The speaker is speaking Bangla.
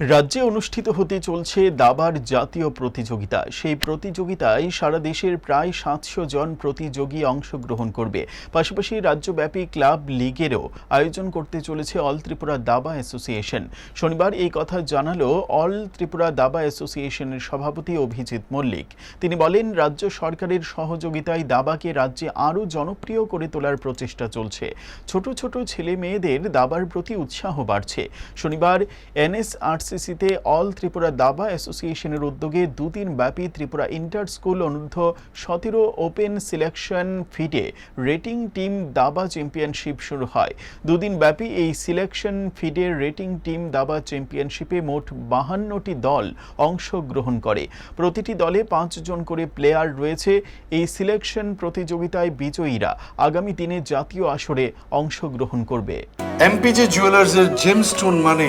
রাজ্যে অনুষ্ঠিত হতে চলছে দাবার জাতীয় প্রতিযোগিতা। সেই প্রতিযোগিতায় সারা দেশের প্রায় সাতশো জন প্রতিযোগী অংশগ্রহণ করবে। পাশাপাশি রাজ্যব্যাপী ক্লাব লিগেরও আয়োজন করতে চলেছে অল ত্রিপুরা দাবা অ্যাসোসিয়েশন। শনিবার এই কথা জানালো অল ত্রিপুরা দাবা অ্যাসোসিয়েশনের সভাপতি অভিজিৎ মল্লিক। তিনি বলেন, রাজ্য সরকারের সহযোগিতায় দাবাকে রাজ্যে আরও জনপ্রিয় করে তোলার প্রচেষ্টা চলছে। ছোট ছোট ছেলে মেয়েদের দাবার প্রতি উৎসাহ বাড়ছে। শনিবার এনএসআরসিসিতে অল ত্রিপুরা দাবা অ্যাসোসিয়েশনের উদ্যোগে দুদিন ব্যাপী ত্রিপুরা ইন্টার স্কুল অনূর্ধ্ব সতেরো open selection FIDE rating team দাবা চ্যাম্পিয়নশিপ শুরু হয়। দুদিন ব্যাপী এই সিলেকশন ফিডের রেটিং টিম দাবা চ্যাম্পিয়নশিপে মোট বাহান্নটি দল অংশগ্রহণ করে। প্রতিটি দলে পাঁচজন করে প্লেয়ার রয়েছে। এই সিলেকশন প্রতিযোগিতায় বিজয়ীরা আগামী দিনে জাতীয় আসরে অংশগ্রহণ করবে। এমপিজে জুয়েলার্সের জেমস্টোন মানে